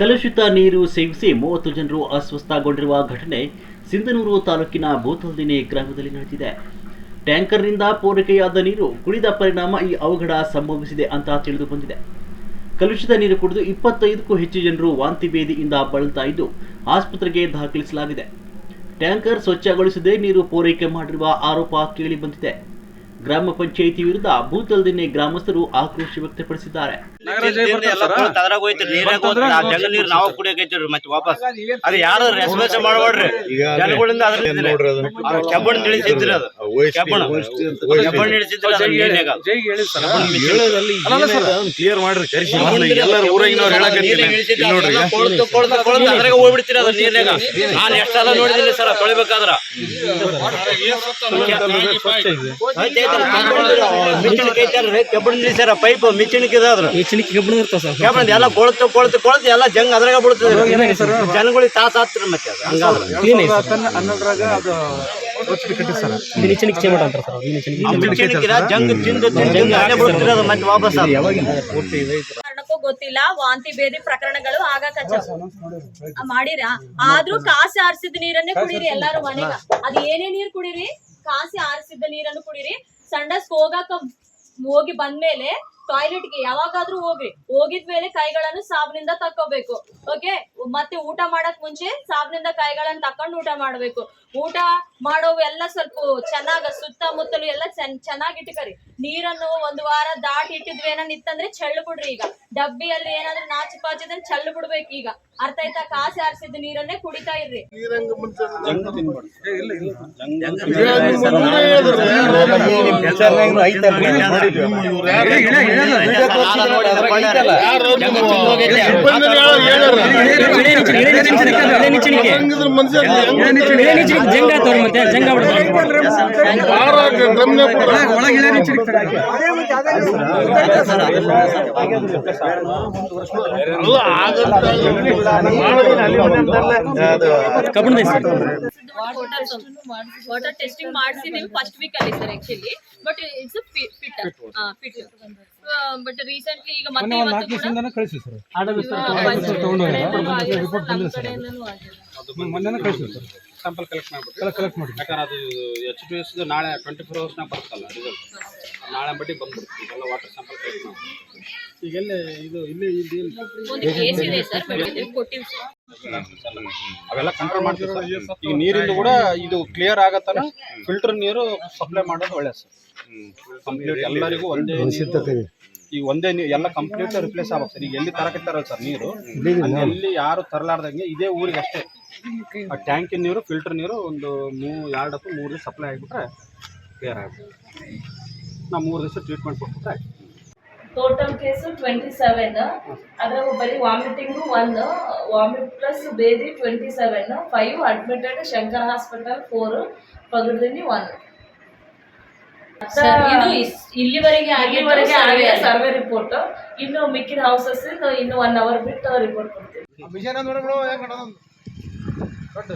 ಕಲುಷಿತ ನೀರು ಸೇವಿಸಿ ಮೂವತ್ತು ಜನರು ಅಸ್ವಸ್ಥಗೊಂಡಿರುವ ಘಟನೆ ಸಿಂಧನೂರು ತಾಲೂಕಿನ ಭೂತಲ್ದಿನಿ ಗ್ರಾಮದಲ್ಲಿ ನಡೆದಿದೆ. ಟ್ಯಾಂಕರ್ನಿಂದ ಪೂರೈಕೆಯಾದ ನೀರು ಕುಡಿದ ಪರಿಣಾಮ ಈ ಅವಘಡ ಸಂಭವಿಸಿದೆ ಅಂತ ತಿಳಿದು ಬಂದಿದೆ. ಕಲುಷಿತ ನೀರು ಕುಡಿದು ಇಪ್ಪತ್ತೈದಕ್ಕೂ ಹೆಚ್ಚು ಜನರು ವಾಂತಿ ಭೇದಿಯಿಂದ ಬಳಲ್ತಾ ಇದ್ದು ಆಸ್ಪತ್ರೆಗೆ ದಾಖಲಿಸಲಾಗಿದೆ. ಟ್ಯಾಂಕರ್ ಸ್ವಚ್ಛಗೊಳಿಸದೆ ನೀರು ಪೂರೈಕೆ ಮಾಡಿರುವ ಆರೋಪ ಕೇಳಿ ಬಂದಿದೆ. ಗ್ರಾಮ ಪಂಚಾಯಿತಿ ವಿರುದ್ಧ ಭೂತಲದಿನ್ನೆ ಗ್ರಾಮಸ್ಥರು ಆಕ್ರೋಶ ವ್ಯಕ್ತಪಡಿಸಿದ್ದಾರೆ. ಅದ್ರ ಅದ್ರ. ಕ್ಲಿಯರ್ ಮಾಡ್ರಿ ಕರ್ಸಿ ಎಲ್ಲಾರು ಊರಾಗಿನವ್ರು ಹೇಳಕತ್ತೀನಿ. ನೀರ್ನ್ಯಾಗ ಇಳಿಸಿದ್ರಿ, ಇಲ್ಲಿ ನೋಡ್ರಿ ಅದೆಲ್ಲ ಕೊಳ್ತು ಕೊಳ್ತು ಕೊಳ್ತು ಅದ್ರಾಗ ಹೋಗ್ಬಿಡ್ತೀರಿ ಅದು ನೀರ್ನ್ಯಾಗ ನಾನು ಎಷ್ಟೆಲ್ಲ ಸರ್ ತೊಳಿಬೇಕಾದ್ರ. ಕೆಬ್ಬಣ ನಿಲ್ಸ್ಯಾರ ಪೈಪ್ ಮಿಚಿಣಿಕೆ ಇದಾದ್ರ ಮಿಚಿಣಿಕೆ ಕಬ್ಬಣ ಇರ್ತಾವ ಸರ್. ಕೆಬ್ಬಣ ಎಲ್ಲ ಕೊಳ್ತು ಕೊಳ್ತು ಕೊಳ್ತು ಎಲ್ಲ ಜಂಗ್ ಅದ್ರಾಗ ಬಿಡ್ತದೆ? ಜನಗಳಿಗೆ ತಾಸ ಹತ್ತಿರ ಮತ್ತೆ ಹಂಗಾದ್ರೆ. ಕ್ಲೀನ್ ಅದು ಚೇಮಟ ಅಂತಾರೆ ಸರ್. ಜಂಗ್ ತಿಂದು ತಿಂದು ಜಂಗ್ ಅಲ್ಲೇ ಬಿಡ್ತೀರಿ ಅದು ಮತ್ತೆ ವಾಪಸ್. ಕಾರಣಕ್ಕೂ ಗೊತ್ತಿಲ್ಲ ವಾಂತಿ ಭೇದಿ ಪ್ರಕರಣಗಳು ಆಗಾಕ ಮಾಡಿರ? ಆದ್ರೂ ಕಾಸಿ ಆರಿಸಿದ ನೀರನ್ನೇ ಕುಡೀರಿ ಎಲ್ಲಾರು ಮನೆಗ. ಅದ್ ಏನೇ ನೀರ್ ಕುಡೀರಿ ಕಾಸಿ ಆರಿಸಿದ ನೀರನ್ನು ಕುಡೀರಿ. ಸಂಡಸ್ ಹೋಗಾಕ ಹೋಗಿ ಬಂದ್ಮೇಲೆ ಟಾಯ್ಲೆಟ್ಗೆ ಯಾವಾಗಾದ್ರೂ ಹೋಗ್ರಿ. ಹೋಗಿದ್ಮೇಲೆ ಕೈಗಳನ್ನು ಸಾಬನಿಂದ ತಕ್ಕೋಬೇಕು. ಓಕೆ ಮತ್ತೆ ಊಟ ಮಾಡಕ್ ಮುಂಚೆ ಸಾಬನಿಂದ ಕೈಗಳನ್ನು ತಕೊಂಡು ಊಟ ಮಾಡ್ಬೇಕು. ಊಟ ಮಾಡೋವು ಎಲ್ಲ ಸ್ವಲ್ಪ ಚೆನ್ನಾಗ ಸುತ್ತಮುತ್ತಲು ಎಲ್ಲ ಚೆನ್ನಾಗಿ ಇಟ್ಕರಿ. ನೀರನ್ನು ಒಂದು ವಾರ ದಾಟಿ ಇಟ್ಟಿದ್ವಿ ಏನೋ ಇತ್ತಂದ್ರೆ ಚೆಲ್ಲು ಬಿಡ್ರಿ ಈಗ. ಡಬ್ಬಿಯಲ್ಲಿ ಏನಾದ್ರೂ ನಾಚು ಪಾಚಿದ್ರೆ ಚೆಲ್ಲು ಬಿಡ್ಬೇಕು ಈಗ. ಅರ್ಥ ಆಯ್ತಾ? ಕಾಸಿ ಆರಿಸಿದ ನೀರನ್ನೇ ಕುಡಿತಾ ಇರ್ರಿ. ಜಂಗ ಮತ್ತೆ ಜಂಗ ಕಬ್ಬಣ ಸರ್. ವಾಟರ್ ಟೆಸ್ಟಿಂಗ್ ಮಾಡಿಸಿದೀವಿ ಫಸ್ಟ್ ವೀಕ್ ಅಲ್ಲಿ sir actually but it's fit fit but recently ಈಗ ಮತ್ತೆ ಇವತ್ತು ಕೂಡ ಕಳಿಸಿ ಸರ್. ಆ, ಬಂತು. ರಿಪೋರ್ಟ್ ಆಗಿದೆ ಸರ್. ಮೊನ್ನೆ ಕಳಿಸಿ ಸರ್. ಸ್ಯಾಂಪಲ್ ಕಲೆಕ್ಟ್ ಮಾಡ್ಬಿಟ್ಟು. ಕಲೆಕ್ಟ್ ಮಾಡಿ ಯಾಕಂದ್ರೆ ಅದು ಎಚ್ ಪಿ ಎಸ್ ನಾಳೆ ಟ್ವೆಂಟಿ ಫೋರ್ ಅವರ್ಸ್ನಾಗ ಬರುತ್ತಲ್ಲ ರಿಸಲ್ಟ್ ನಾಳೆ ಬಟ್ಟಿ ಬಂದ್ಬಿಡುತ್ತೆ. ಇದೆಲ್ಲ ವಾಟರ್ ಸ್ಯಾಂಪಲ್ ಕಲೆಕ್ಟ್ ಮಾಡಿ ಈಗ ಎಲ್ಲಿ ಇದು ಇಲ್ಲಿ ಇಲ್ಲಿ ಅವೆಲ್ಲ ಕಂಟ್ರೋಲ್ ಮಾಡ್ತೀವಿ ಸರ್. ಈಗ ನೀರಿಂದ ಕೂಡ ಇದು ಕ್ಲಿಯರ್ ಆಗತ್ತನ? ಫಿಲ್ಟರ್ ನೀರು ಸಪ್ಲೈ ಮಾಡೋದು ಒಳ್ಳೆ ಸರ್. ಕಂಪ್ಲೀಟ್ ಎಲ್ಲರಿಗೂ ಒಂದೇ ನೀರು- ಈಗ ಒಂದೇ ನೀರು ಎಲ್ಲ ಕಂಪ್ಲೀಟ್ ರಿಪ್ಲೇಸ್ ಆಗ್ಬೇಕು ಸರ್. ಈಗ ಎಲ್ಲಿ ತರಕತ್ತಾರಲ್ಲ ಸರ್ ನೀರು? ಅಲ್ಲಿ ಎಲ್ಲಿ ಯಾರು ತರಲಾರ್ದಂಗೆ ಇದೇ ಊರಿಗೆ ಅಷ್ಟೇ ಆ ಟ್ಯಾಂಕಿನ ನೀರು ಫಿಲ್ಟರ್ ನೀರು ಒಂದು ಮೂ ಎರಡು ಅಥವಾ ಮೂರು ದಿವಸ ಸಪ್ಲೈ ಆಗಿಬಿಟ್ರೆ ಕ್ಲಿಯರ್ ಆಗುತ್ತೆ. ನಾವು ಮೂರು ದಿವಸ ಟ್ರೀಟ್ಮೆಂಟ್ ಕೊಟ್ಬಿಟ್ರೆ ಆಯ್ತು. ಟೋಟಲ್ ಕೇಸು ಟ್ವೆಂಟಿ ಸೆವೆನ್ ಅದ್ರಾಗ ಬರೀ ವಾಮಿಟಿಂಗ್ ಒನ್ ವಾಮಿಟ್ ಪ್ಲಸ್ ಬೇದಿ twenty seven five admitted Shankar hospital four ಪಗಡ್ದಿನಿ one ಇದು ಇಲ್ಲಿವರೆಗೆ ಆಗಿವರೆಗೆ ಆಗಿದೆ ಸರ್ವೆ ರಿಪೋರ್ಟ್ ಇನ್ನು ಮಿಕ್ಕಿದ ಹೌಸಸ್ ಇನ್ನು ಒನ್ ಅವರ್ ಬಿಟ್ಟು ರಿಪೋರ್ಟ್ ಕೊಡ್ತೀವಿ. Corta.